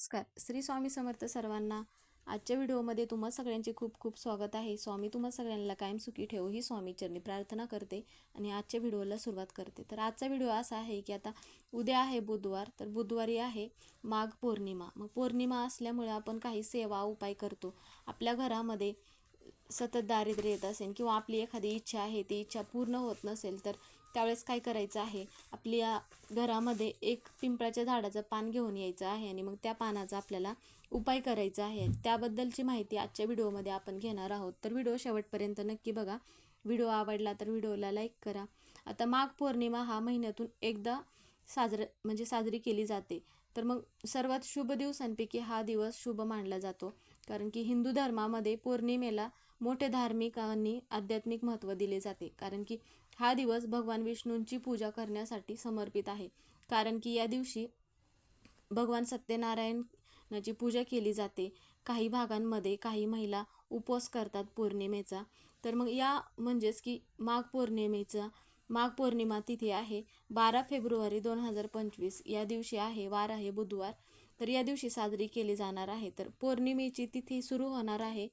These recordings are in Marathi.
नमस्कार. श्री स्वामी समर्थ सर्वांना आजच्या व्हिडिओमध्ये तुम्हा सगळ्यांचे खूप खूप स्वागत आहे. स्वामी तुम्हा सगळ्यांना कायम सुखी ठेवू ही स्वामी चरणी प्रार्थना करते आणि आजच्या व्हिडिओला सुरुवात करते. तर आजचा व्हिडिओ असा आहे की आता उद्या आहे बुधवार. तर बुधवारी आहे माघ पौर्णिमा. मग पौर्णिमा असल्यामुळे आपण काही सेवा उपाय करतो. आपल्या घरामध्ये सतत दारिद्र्य येत असेल किंवा आपली एखादी इच्छा आहे ती इच्छा पूर्ण होत नसेल तर त्यावेळेस काय करायचं आहे? आपल्या घरामध्ये एक पिंपळाच्या झाडाचं पान घेऊन यायचं आहे आणि मग त्या पानाचा आपल्याला उपाय करायचा आहे. त्याबद्दलची माहिती आजच्या व्हिडिओमध्ये आपण घेणार आहोत. तर व्हिडिओ शेवटपर्यंत नक्की बघा. व्हिडिओ आवडला तर व्हिडिओला लाईक करा. आता माघ पौर्णिमा हा महिन्यातून एकदा साजरं म्हणजे साजरी केली जाते. तर मग सर्वात शुभ दिवसांपैकी हा दिवस शुभ मानला जातो. कारण की हिंदू धर्मामध्ये पौर्णिमेला मोठे धार्मिक आणि आध्यात्मिक महत्त्व दिले जाते. कारण की हा दिवस भगवान विष्णूंची पूजा करण्यासाठी समर्पित आहे. कारण की या दिवशी भगवान सत्यनारायणाची पूजा केली जाते. काही भागांमध्ये काही महिला उपवास करतात पौर्णिमेचा. तर मग या म्हणजेच की माघ पौर्णिमेचा माघ पौर्णिमा तिथी आहे. बारा फेब्रुवारी दोन हजार पंचवीस या दिवशी आहे वार आहे बुधवार. तर या दिवशी साजरी केली जाणार आहे. तर पौर्णिमेची तिथी सुरू होणार आहे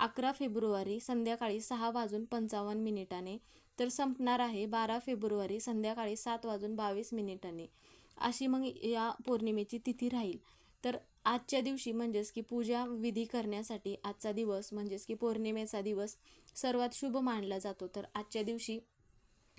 अकरा फेब्रुवारी संध्याकाळी सहा वाजून पंचावन्न मिनिटाने. तर संपणार आहे बारा फेब्रुवारी संध्याकाळी सात वाजून बावीस मिनिटांनी. अशी मग या पौर्णिमेची तिथी राहील. तर आजच्या दिवशी म्हणजेच की पूजा विधी करण्यासाठी आजचा दिवस म्हणजेच की पौर्णिमेचा दिवस सर्वात शुभ मानला जातो. तर आजच्या दिवशी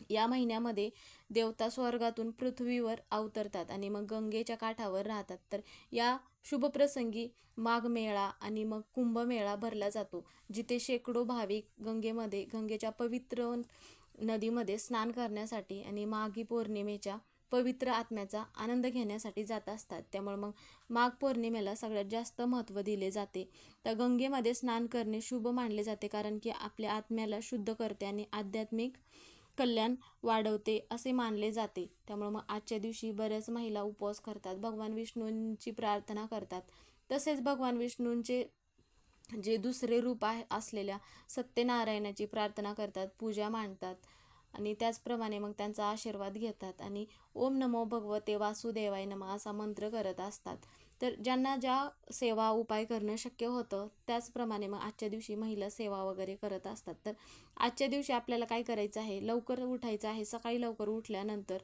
या महिन्यामध्ये देवता स्वर्गातून पृथ्वीवर अवतरतात आणि मग गंगेच्या काठावर राहतात. तर या शुभप्रसंगी माघ मेळा आणि मग कुंभमेळा भरला जातो. जिथे शेकडो भाविक गंगेमध्ये गंगेच्या पवित्र नदीमध्ये स्नान करण्यासाठी आणि माघी पौर्णिमेच्या पवित्र आत्म्याचा आनंद घेण्यासाठी जात असतात. त्यामुळे मग माघ पौर्णिमेला सगळ्यात जास्त महत्त्व दिले जाते. तर गंगेमध्ये स्नान करणे शुभ मानले जाते कारण की आपल्या आत्म्याला शुद्ध करते आणि आध्यात्मिक कल्याण वाढवते असे मानले जाते. त्यामुळे मग आजच्या दिवशी बऱ्याच महिला उपवास करतात. भगवान विष्णूंची प्रार्थना करतात. तसेच भगवान विष्णूंचे जे दुसरे रूप आहे असलेल्या सत्यनारायणाची प्रार्थना करतात पूजा मांडतात आणि त्याचप्रमाणे मग त्यांचा आशीर्वाद घेतात आणि ओम नमो भगवते वासुदेवाय नम असा मंत्र करत असतात. तर ज्यांना ज्या सेवा उपाय करणं शक्य होतं त्याचप्रमाणे मग आजच्या दिवशी महिला सेवा वगैरे करत असतात. तर आजच्या दिवशी आपल्याला काय करायचं आहे? लवकर उठायचं आहे? सकाळी लवकर उठल्यानंतर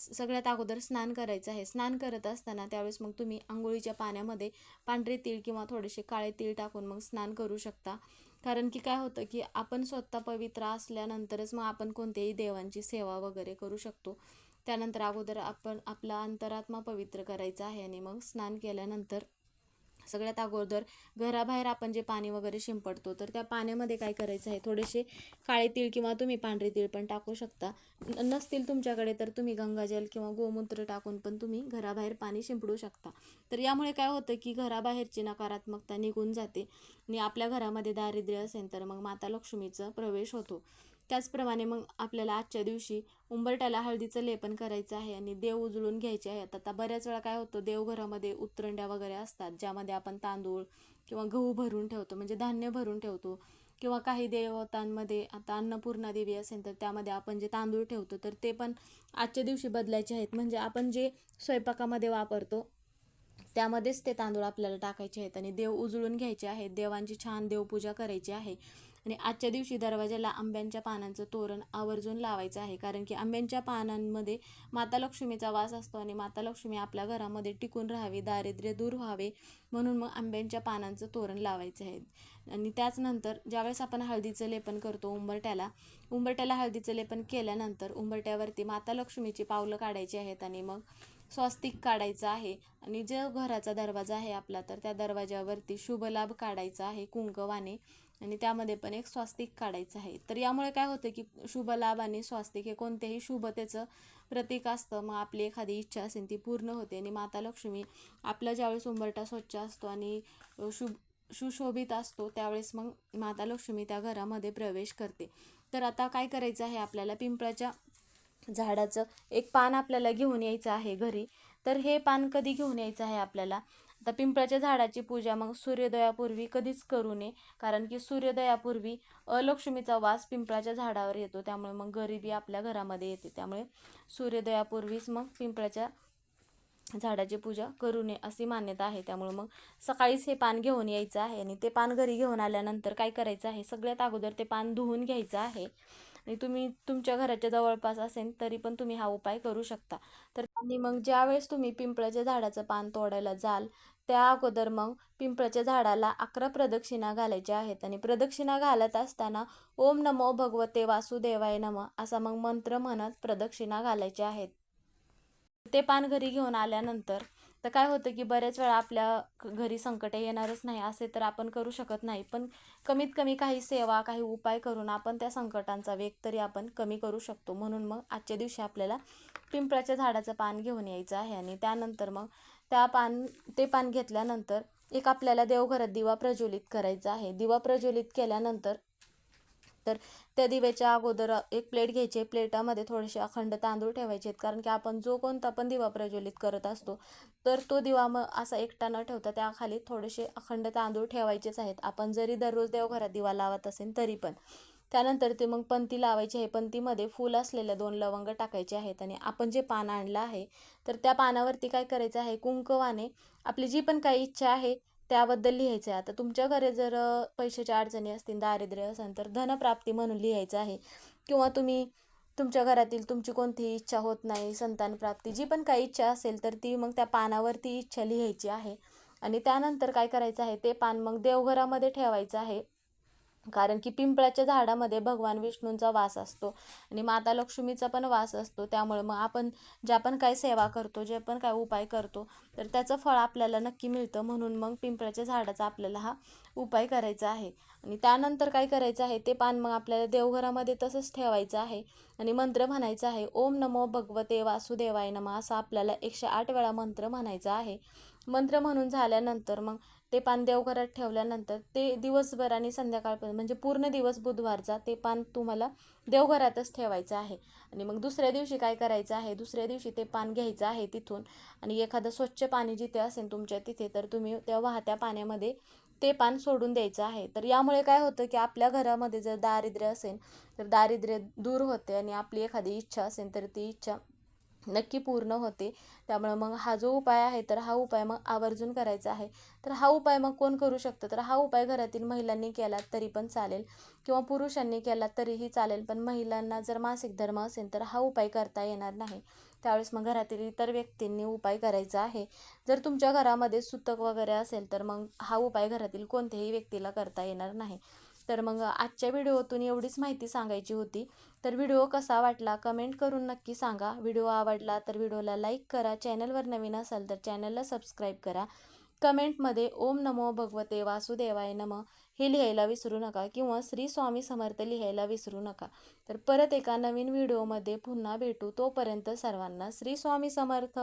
सगळ्यात अगोदर स्नान करायचं आहे. स्नान करत असताना त्यावेळेस मग तुम्ही आंघोळीच्या पाण्यामध्ये पांढरे तीळ किंवा थोडेसे काळे तीळ टाकून मग स्नान करू शकता. कारण की काय होतं की आपण स्वतः पवित्र असल्यानंतरच मग आपण कोणत्याही देवांची सेवा वगैरे करू शकतो. त्यानंतर अगोदर आपण आपला अंतरात्मा पवित्र करायचा आहे आणि मग स्नान केल्यानंतर सगळ्यात अगोदर घराबाहेर आपण जे पाणी वगैरे शिंपडतो तर त्या पाण्यामध्ये काय करायचं आहे? थोडेसे काळे तीळ किंवा तुम्ही पांढरे तीळ पण टाकू शकता. नसतील तुमच्याकडे तर तुम्ही गंगाजल किंवा गोमूत्र टाकून पण तुम्ही घराबाहेर पाणी शिंपडू शकता. तर यामुळे काय होतं की घराबाहेरची नकारात्मकता निघून जाते आणि आपल्या घरामध्ये दारिद्र्य असेल तर मग माता लक्ष्मीचा प्रवेश होतो. त्याचप्रमाणे मग आपल्याला आजच्या दिवशी उंबरट्याला हळदीचं लेपन करायचं आहे आणि देव उजळून घ्यायचे आहेत. आता बऱ्याच वेळा काय होतं देवघरामध्ये उतरंड्या वगैरे असतात ज्यामध्ये आपण तांदूळ किंवा गहू भरून ठेवतो म्हणजे धान्य भरून ठेवतो किंवा काही देवतांमध्ये आता अन्नपूर्णा देवी असेल तर त्यामध्ये आपण जे तांदूळ ठेवतो तर ते पण आजच्या दिवशी बदलायचे आहेत. म्हणजे आपण जे स्वयंपाकामध्ये वापरतो त्यामध्येच ते तांदूळ आपल्याला टाकायचे आहेत आणि देव उजळून घ्यायचे आहेत. देवांची छान देवपूजा करायची आहे. आणि आजच्या दिवशी दरवाजाला आंब्यांच्या पानांचं तोरण आवर्जून लावायचं आहे. कारण की आंब्यांच्या पानांमध्ये माता लक्ष्मीचा वास असतो आणि माता लक्ष्मी आपल्या घरामध्ये टिकून राहावी दारिद्र्य दूर व्हावे म्हणून मग आंब्यांच्या पानांचं तोरण लावायचं आहे आणि त्याचनंतर ज्यावेळेस आपण हळदीचं लेपन करतो उंबरट्याला उंबरट्याला हळदीचं लेपन केल्यानंतर उंबरट्यावरती माता लक्ष्मीची पावलं काढायची आहेत आणि मग स्वस्तिक काढायचं आहे. आणि जो घराचा दरवाजा आहे आपला तर त्या दरवाजावरती शुभलाभ काढायचा आहे कुंकवाने. आणि त्यामध्ये पण एक स्वास्तिक काढायचं आहे. तर यामुळे काय होतं की शुभ लाभ आणि स्वास्तिक हे कोणत्याही शुभतेचं प्रतीक असतं. मग आपली एखादी इच्छा असेल ती पूर्ण होते आणि माता लक्ष्मी आपला ज्यावेळेस उंबरटा स्वच्छ असतो आणि शुभ सुशोभित असतो त्यावेळेस मग माता लक्ष्मी त्या घरामध्ये प्रवेश करते. तर आता काय करायचं आहे आपल्याला? पिंपळाच्या झाडाचं एक पान आपल्याला घेऊन यायचं आहे घरी. तर हे पान कधी घेऊन यायचं आहे आपल्याला? आता पिंपळाच्या झाडाची पूजा मग सूर्योदयापूर्वी कधीच करू नये कारण की सूर्योदयापूर्वी अलक्ष्मीचा वास पिंपळाच्या झाडावर येतो त्यामुळे मग गरिबी आपल्या घरामध्ये येते. त्यामुळे सूर्योदयापूर्वीच मग पिंपळाच्या झाडाची पूजा करू नये अशी मान्यता आहे. त्यामुळे मग सकाळीच हे पान घेऊन यायचं आहे आणि ते पान घरी घेऊन आल्यानंतर काय करायचं आहे? सगळ्यात अगोदर ते पान धुवून घ्यायचं आहे. आणि तुम्ही तुमच्या घराच्या जवळपास असेल तरी पण तुम्ही हा उपाय करू शकता. तर आणि मग ज्यावेळेस तुम्ही पिंपळाच्या झाडाचं पान तोडायला जाल त्या अगोदर मग पिंपळाच्या झाडाला अकरा प्रदक्षिणा घालायच्या आहेत आणि प्रदक्षिणा घालत असताना ओम नमो भगवते वासुदेवाय नम असा मग मंत्र म्हणत प्रदक्षिणा घालायच्या आहेत. ते पान घरी घेऊन आल्यानंतर तर काय होतं की बऱ्याच वेळा आपल्या घरी संकट येणारच नाही असे तर आपण करू शकत नाही. पण कमीत कमी काही सेवा काही उपाय करून आपण त्या संकटांचा वेग तरी आपण कमी करू शकतो. म्हणून मग आजच्या दिवशी आपल्याला पिंपळाच्या झाडाचं पान घेऊन यायचं आहे आणि त्यानंतर मग त्या पान ते पान घेतल्यानंतर एक आपल्याला देवघरात दिवा प्रज्वलित करायचा आहे. दिवा प्रज्वलित केल्यानंतर तर त्या दिव्याच्या अगोदर एक प्लेट घ्यायची. प्लेटामध्ये थोडेसे अखंड तांदूळ ठेवायचे आहेत कारण की आपण जो कोणता पण दिवा प्रज्वलित करत असतो तर तो दिवा मग असा एकटा न ठेवता त्याखाली थोडेसे अखंड तांदूळ ठेवायचेच आहेत. आपण जरी दररोज देवघरात दिवा लावत असेल तरी पण. त्यानंतर ते मग पंती लावायची आहे. पंतीमध्ये फूल असलेल्या दोन लवंग टाकायचे आहेत आणि आपण जे पान आणलं आहे तर त्या पानावरती काय करायचं आहे? कुंकवाने आपली जी पण काही इच्छा आहे त्याबद्दल लिहायचं आहे आता तुमच्या घरी जर पैशाच्या अडचणी असतील दारिद्र्य असेल तर धनप्राप्ती म्हणून लिहायचं आहे. किंवा तुम्ही तुमच्या घरातील तुमची कोणतीही इच्छा होत नाही संतान प्राप्ती जी पण काही इच्छा असेल तर ती मग त्या पानावरती इच्छा लिहायची आहे. आणि त्यानंतर काय करायचं आहे ते पान मग देवघरामध्ये ठेवायचं आहे. कारण की पिंपळाच्या झाडामध्ये भगवान विष्णूंचा वास असतो आणि माता लक्ष्मीचा पण वास असतो. त्यामुळे मग आपण ज्या पण काही सेवा करतो जे पण काय उपाय करतो तर त्याचं फळ आपल्याला नक्की मिळतं. म्हणून मग पिंपळाच्या झाडाचा आपल्याला हा उपाय करायचा आहे. आणि त्यानंतर काय करायचं आहे ते पान मग आपल्याला देवघरामध्ये तसंच ठेवायचं आहे. आणि मंत्र म्हणायचा आहे ओम नमो भगवते वासुदेवाय नमः असा आपल्याला एकशे आठ वेळा मंत्र म्हणायचा आहे. मंत्र म्हणून झाल्यानंतर मग ते पान देवघरात ठेवल्यानंतर ते दिवसभर आणि संध्याकाळपर्यंत म्हणजे पूर्ण दिवस बुधवारचा ते पान तुम्हाला देवघरातच ठेवायचं आहे. आणि मग दुसऱ्या दिवशी काय करायचं आहे? दुसऱ्या दिवशी ते पान घ्यायचं आहे तिथून. आणि एखादं स्वच्छ पाणी जिथे असेल तुमच्या तिथे तर तुम्ही त्या वाहत्या पाण्यामध्ये ते पान सोडून द्यायचं आहे. तर यामुळे काय होतं की आपल्या घरामध्ये जर दारिद्र्य असेल तर दारिद्र्य दूर होते आणि आपली एखादी इच्छा असेल तर ती इच्छा नक्की पूर्ण होते. त्यामुळे मग हा जो उपाय आहे तर हा उपाय मग आवर्जून करायचा आहे. तर हा उपाय मग कोण करू शकतं? तर हा उपाय घरातील महिलांनी केला तरी पण चालेल किंवा पुरुषांनी केला तरीही चालेल. पण महिलांना जर मासिक धर्म असेल तर हा उपाय करता येणार नाही. त्यावेळेस मग घरातील इतर व्यक्तींनी उपाय करायचा आहे. जर तुमच्या घरामध्ये सुतक वगैरे असेल तर मग हा उपाय घरातील कोणत्याही व्यक्तीला करता येणार नाही. तर मग आजच्या व्हिडिओतून एवढीच माहिती सांगायची होती. तर व्हिडिओ कसा वाटला कमेंट करून नक्की सांगा. व्हिडिओ आवडला तर व्हिडिओला लाईक करा. चॅनलवर नवीन असाल तर चॅनलला सबस्क्राईब करा. कमेंटमध्ये ओम नमो भगवते वासुदेवाय नम हे लिहायला विसरू नका किंवा श्री स्वामी समर्थ लिहायला विसरू नका. तर परत एका नवीन व्हिडिओमध्ये पुन्हा भेटू. तोपर्यंत सर्वांना श्री स्वामी समर्थ.